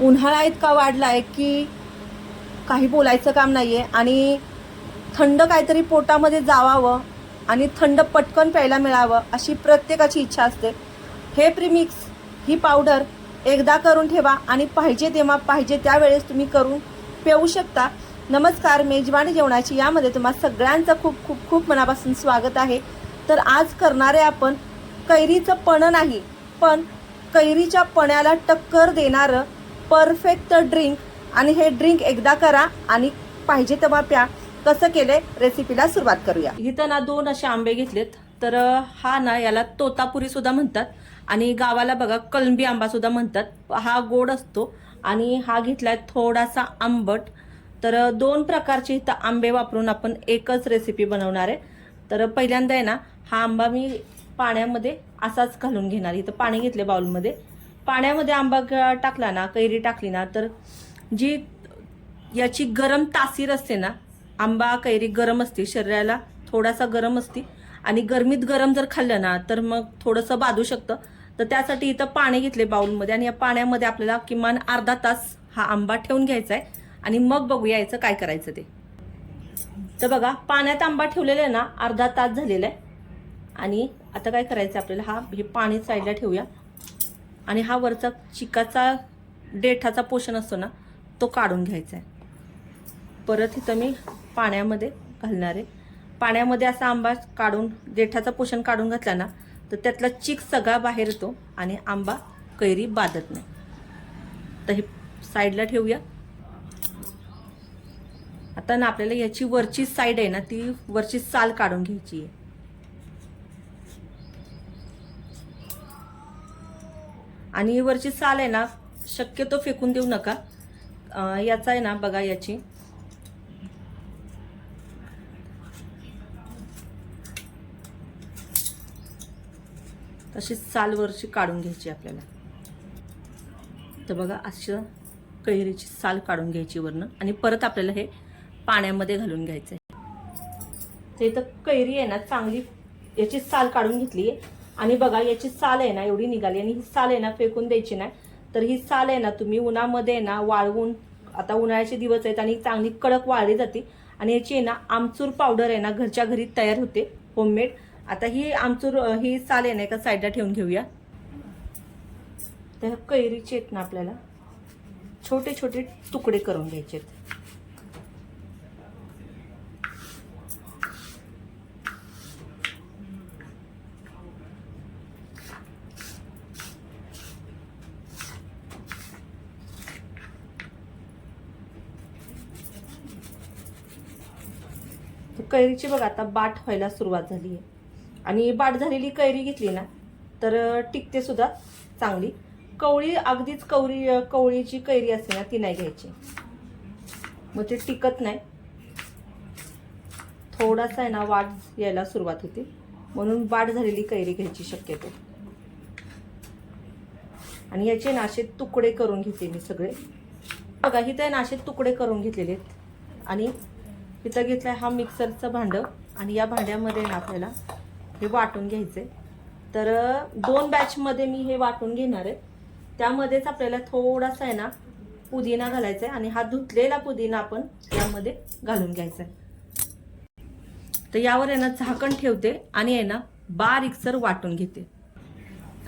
उन्हाळा इतका वाढला आहे की काही बोलायचं काम नाही आहे आणि थंड काहीतरी पोटामध्ये जावावं आणि थंड पटकन प्यायला मिळावं अशी प्रत्येकाची इच्छा असते. हे प्रीमिक्स ही पावडर एकदा करून ठेवा आणि पाहिजे तेव्हा पाहिजे त्यावेळेस तुम्ही करून पिऊ शकता. नमस्कार मेजवानी जेवणाची यामध्ये तुम्हा सगळ्यांचं खूप खूप खूप मनापासून स्वागत आहे. तर आज करणारे आपण कैरीचं पण नाही पण कैरीच्या पण्याला टक्कर देणारं परफेक्ट ड्रिंक आणि हे ड्रिंक एकदा करा आणि पाहिजे तेव्हा प्या. कसं केले रेसिपीला सुरुवात करूया. इथं ना दोन असे आंबे घेतलेत. तर हा ना याला तोतापुरी सुद्धा म्हणतात. आणि गावाला बघा कलंबी आंबा सुद्धा म्हणतात. हा गोड असतो. आणि हा घेतलाय थोडासा आंबट. तर दोन प्रकारचे इथं आंबे वापरून आपण एकच रेसिपी बनवणार आहे. तर पहिल्यांदा आहे ना हा आंबा मी पाण्यामध्ये असाच घालून घेणार. इथं पाणी घेतले बाउलमध्ये पाण्यामध्ये आंबा टाकला ना कैरी टाकली ना तर जी याची गरम तासीर असते ना आंबा कैरी गरम असते शरीराला थोडासा गरम असते. आणि गरमीत गरम जर खाल्लं ना तर मग थोडंसं बाधू शकतं. तर त्यासाठी इथं पाणी घेतले बाउलमध्ये आणि या पाण्यामध्ये आपल्याला किमान अर्धा तास हा आंबा ठेवून घ्यायचा आहे. आणि मग बघूया याचं काय करायचं ते. तर बघा पाण्यात आंबा ठेवलेला आहे ना अर्धा तास झालेला आहे. आणि आता काय करायचं आपल्याला? हा हे पाणी साईडला ठेवूया. आणि हा वरचा चिकाचा देठाचा पोषण असतो ना तो काढून घ्यायचा आहे परत इथं मी पाण्यामध्ये घालणार आहे. पाण्यामध्ये असा आंबा काढून देठाचं पोषण काढून घातला ना तर त्यातला चिक सगळा बाहेर येतो आणि आंबा कैरी बाधत नाही. तर हे साईडला ठेवूया. आता ना आपल्याला याची वरची साईड आहे ना ती वरची साल काढून घ्यायची आहे. आणि ही वरची साल आहे ना शक्यतो फेकून देऊ नका. याचा आहे ना बघा याची. तशीच साल वरची काढून घ्यायची आपल्याला. तर बघा असं कैरीची साल काढून घ्यायची वरनं. आणि परत आपल्याला हे पाण्यामध्ये घालून घ्यायचं आहे तर इथं कैरी आहे ना चांगली याची साल काढून घेतली आहे आणि बघा याची साल आहे ना एवढी निघाली आणि ही साल आहे ना फेकून द्यायची नाही. तर ही साल आहे ना तुम्ही उन्हामध्ये आहे ना वाळवून आता उन्हाळ्याचे दिवस आहेत आणि चांगली कडक वाळली जाते. आणि याची आहे ना आमचूर पावडर आहे ना घरच्या घरी तयार होते होममेड आता ही आमचूर ही साल आहे ना एका साईडला ठेवून घेऊया. त्या कैरीचे आहेत ना आपल्याला छोटे छोटे तुकडे करून घ्यायचे आहेत. तर कैरीची बघा आता बाट व्हायला सुरुवात झाली आहे आणि बाट झालेली कैरी घेतली ना तर टिकते सुद्धा चांगली. कवळी अगदीच कवळी कवळीची कैरी असते ना ती नाही घ्यायची. मग ते टिकत नाही. थोडासा आहे ना वाट यायला सुरुवात होते. म्हणून बाट झालेली कैरी घ्यायची शक्यतो. आणि याचे नाशे तुकडे करून घेते मी सगळे. बघा ही इथे नाशे तुकडे करून घेतलेले आहेत. आणि इथं घेतलाय हा मिक्सरचं भांडं आणि या भांड्यामध्ये ना आपल्याला हे वाटून घ्यायचंय. तर दोन बॅचमध्ये मी हे वाटून घेणार आहे. त्यामध्येच आपल्याला थोडासा आहे ना पुदिना घालायचा आहे आणि हा धुतलेला पुदिना आपण यामध्ये घालून घ्यायचा आहे. तर यावर आहे ना झाकण ठेवते आणि आहे ना बारीकसर वाटून घेते.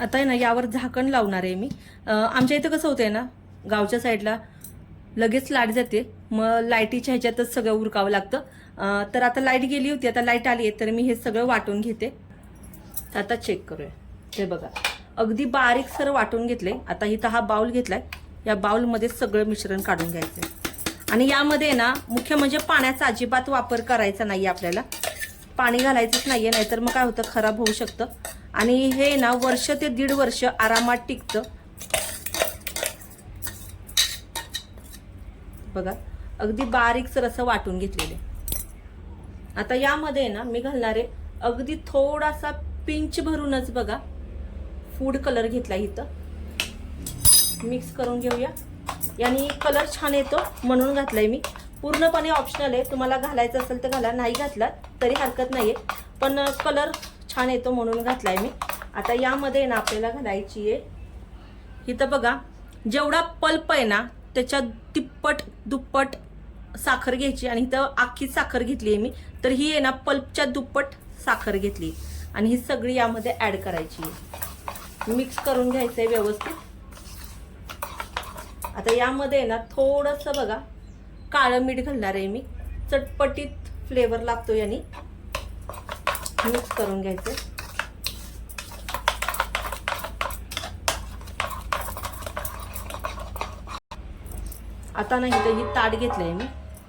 आता आहे ना यावर झाकण लावणार आहे मी. आमच्या इथं कसं होतंय ना गावच्या साईडला लगेच लाइट जाते. मग लाईटीच्या ह्याच्यातच सगळं उरकावं लागतं. तर आता लाइट गेली होती आता लाइट आली आहे तर मी हे सगळं वाटून घेते. तर आता चेक करूया. हे बघा. अगदी बारीक सर वाटून घेतले. आता इथं हा बाउल घेतलाय. या बाउलमध्ये सगळं मिश्रण काढून घ्यायचं आणि यामध्ये ना मुख्य म्हणजे पाण्याचा अजिबात वापर करायचा नाही आपल्याला. पाणी घालायचंच नाहीये नाहीतर मग काय होतं? खराब होऊ शकतं. आणि हे ना वर्ष ते दीड वर्ष आरामात टिकतं. बघा. अगदी बारीकसर असं वाटून घेतलेले. आता यामध्ये ना मी घालणारे अगदी थोडासा पिंच भरूनच बघा. फूड कलर घेतला इथं. मिक्स करून घेऊया. याने कलर छान येतो म्हणून घातलाय मी. पूर्णपणे ऑप्शनल आहे. तुम्हाला घालायचं असेल तर घाला नाही घातला तरी हरकत नाही आहे पण कलर छान येतो म्हणून घातलाय मी. आता यामध्ये ना आपल्याला घालायची आहे. इथं बघा जेवढा पल्प आहे ना त्याच्या तिप्पट दुप्पट साखर घ्यायची आणि इथं आखी साखर घेतली आहे मी. तर ही आहे ना पल्पच्या दुप्पट साखर घेतली. आणि ही सगळी यामध्ये ॲड करायची आहे. मिक्स करून घ्यायचं आहे व्यवस्थित. आता यामध्ये आहे ना थोडंसं बघा काळं मीठ घालणार आहे मी. चटपटीत फ्लेवर लागतो याने मिक्स करून घ्यायचं आता नाही तर ही ताट घेतलं आहे मी.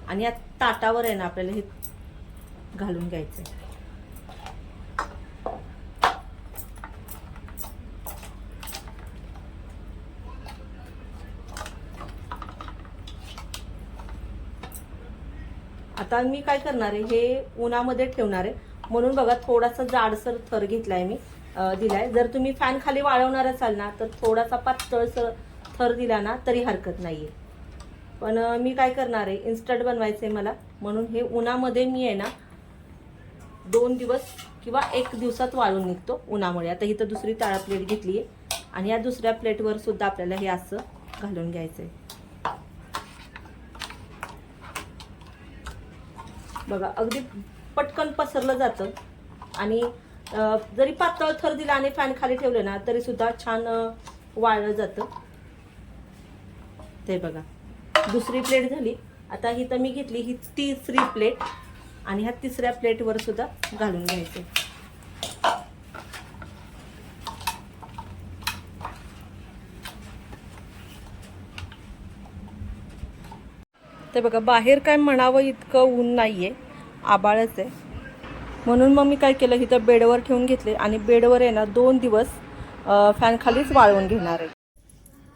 आणि या ताटावर आहे ना आपल्याला हे घालून घ्यायचं आहे आता मी काय करणार आहे हे उन्हामध्ये ठेवणार आहे. म्हणून बघा थोडासा जाडसर थर घेतलाय मी दिलाय. जर तुम्ही फॅन खाली वाळवणार असाल ना तर थोडासा पातळसर थर दिला ना तरी हरकत नाहीये. पण मी काय करणार आहे? इन्स्टंट बनवायचं आहे मला. म्हणून हे उन्हामध्ये मी आहे ना दोन दिवस किंवा एक दिवसात वाळून निघतो उन्हामुळे. आता इथं दुसरी ताळा प्लेट घेतली आहे. आणि या दुसऱ्या प्लेटवर सुद्धा आपल्याला हे असं घालून घ्यायचं आहे बघा अगदी पटकन पसरलं जातं. आणि जरी पातळ थर दिला आणि फॅन खाली ठेवलं ना तरी सुद्धा छान वाळलं जातं. ते बघा. दुसरी प्लेट झाली. आता ही तर मी घेतली ही तिसरी प्लेट आणि ह्या तिसऱ्या प्लेटवर सुद्धा घालून घ्यायचे. ते बघा बाहेर काय म्हणावं इतकं ऊन नाही आहे आबाळच आहे. म्हणून मग मी काय केलं इथं बेडवर ठेवून घेतले. आणि बेडवर आहे ना दोन दिवस फॅनखालीच वाळवून घेणार आहे.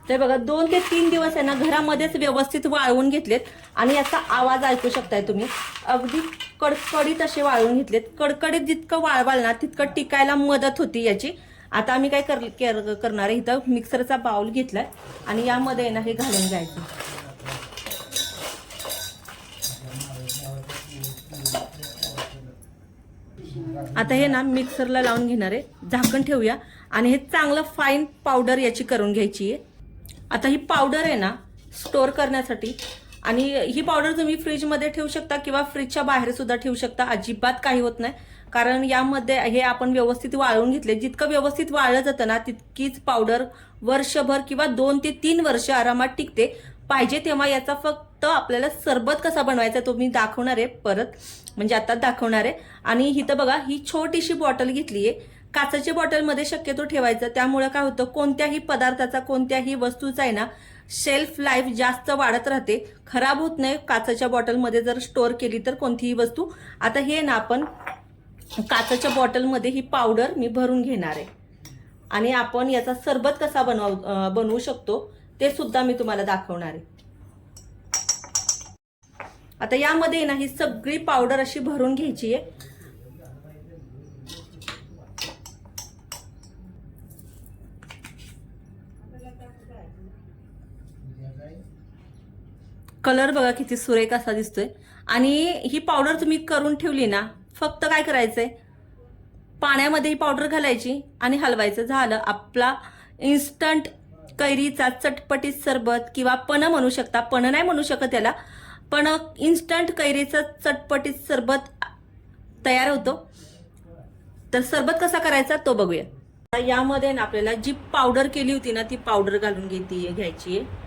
ते बघा दोन ते तीन दिवस आहे ना घरामध्येच व्यवस्थित वाळवून घेतलेत आणि याचा आवाज ऐकू शकताय तुम्ही. अगदी कडकडीत असे वाळवून घेतलेत. कडकडीत जितकं वाळवाल ना तितकं टिकायला मदत होती याची. आता आम्ही काय कर कर- करणार आहे? इथं मिक्सरचा बाउल घेतलाय आणि यामध्ये आहे ना हे घालून जायचं आता हे ना मिक्सरला लावून घेणार आहे. झाकण ठेवूया आणि हे चांगलं फाईन पावडर याची करून घ्यायची आहे. आता ही पावडर आहे ना स्टोअर करण्यासाठी. आणि ही पावडर तुम्ही फ्रीजमध्ये ठेवू शकता किंवा फ्रीजच्या बाहेर सुद्धा ठेवू शकता. अजिबात काही होत नाही. कारण यामध्ये हे आपण व्यवस्थित वाळवून घेतले. जितकं व्यवस्थित वाळलं जातं ना तितकीच पावडर वर्षभर किंवा दोन ते तीन वर्ष आरामात टिकते. पाहिजे तेव्हा याचा फक्त आपल्याला सरबत कसा बनवायचा तो मी दाखवणार आहे परत. म्हणजे आता दाखवणार आहे. आणि इथं बघा ही छोटीशी बॉटल घेतली आहे काचेच्या बॉटलमध्ये शक्यतो ठेवायचं. त्यामुळे काय होतं कोणत्याही पदार्थाचा कोणत्याही वस्तूचा आहे ना शेल्फ लाईफ जास्त वाढत राहते. खराब होत नाही काचेच्या बॉटलमध्ये जर स्टोअर केली तर कोणतीही वस्तू. आता हे ना आपण काचेच्या बॉटलमध्ये ही पावडर मी भरून घेणार आहे. आणि आपण याचा सरबत कसा बनव बनवू शकतो ते सुद्धा मी तुम्हाला दाखवणार आहे. आता यामध्ये ना ही सगळी पावडर अशी भरून घ्यायची आहे. कलर बघा किती सुरेख असा दिसतोय. आणि ही पावडर तुम्ही करून ठेवली ना फक्त काय करायचंय? पाण्यामध्ये ही पावडर घालायची आणि हलवायचं. झालं. आपला इन्स्टंट कैरीचा चटपटीत सरबत किंवा पण म्हणू शकता. पण नाही म्हणू शकत त्याला पण इन्स्टंट कैरीचं चटपटीत सरबत तयार होतो. तर सरबत कसा करायचा तो बघूया. यामध्ये ना आपल्याला जी पावडर केली होती ना ती पावडर घालून घेते घ्यायची आहे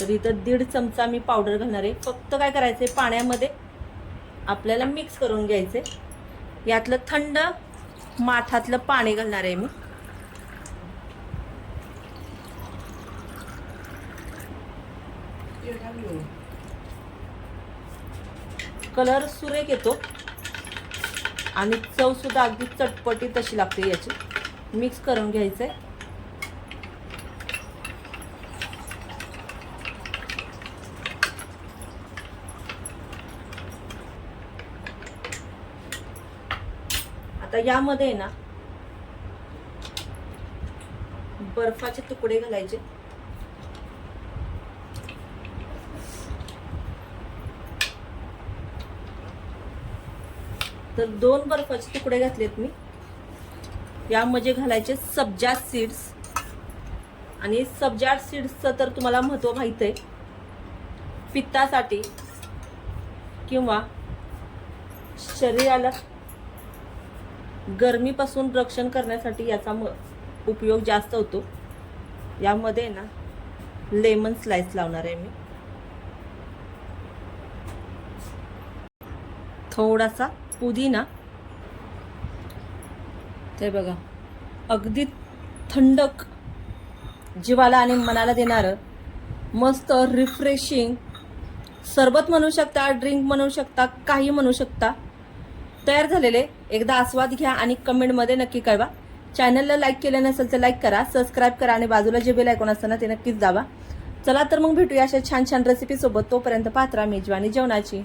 तर इथं दीड चमचा मी पावडर घालणार आहे. फक्त काय करायचंय पाण्यामध्ये आपल्याला मिक्स करून घ्यायचे यातलं थंड माठातलं पाणी घालणार आहे मी. कलर सुरेख येतो. आणि चव सुद्धा अगदी चटपटी तशी लागते याची. मिक्स करून घ्यायचंय. आता यामध्ये ना बर्फाचे तुकडे घालायचे. तर दोन बर्फाचे तुकडे घातलेत मी. यामध्ये घालायचे सब्जा सीड्स. आणि सब्जा सीड्सचं तर तुम्हाला महत्त्व माहीत आहे. पित्तासाठी किंवा शरीराला गरमीपासून रक्षण करण्यासाठी याचा म उपयोग जास्त होतो. यामध्ये ना लेमन स्लाइस लावणार आहे मी. थोडासा पुदिना. ते बघा अगदी थंडक जीवाला आणि मनाला देणारं मस्त रिफ्रेशिंग सरबत म्हणू शकता ड्रिंक म्हणू शकता काही म्हणू शकता. तयार झालेले. एकदा आस्वाद घ्या आणि कमेंटमध्ये नक्की कळवा. चॅनलला लाईक केलं नसेल तर लाईक करा सबस्क्राईब करा आणि बाजूला जे बेल ऐकून असतं ना ते नक्कीच दाबा. चला तर मग भेटूया अशा छान छान रेसिपीसोबत तोपर्यंत पात्रा मेजवानी जेवणाची.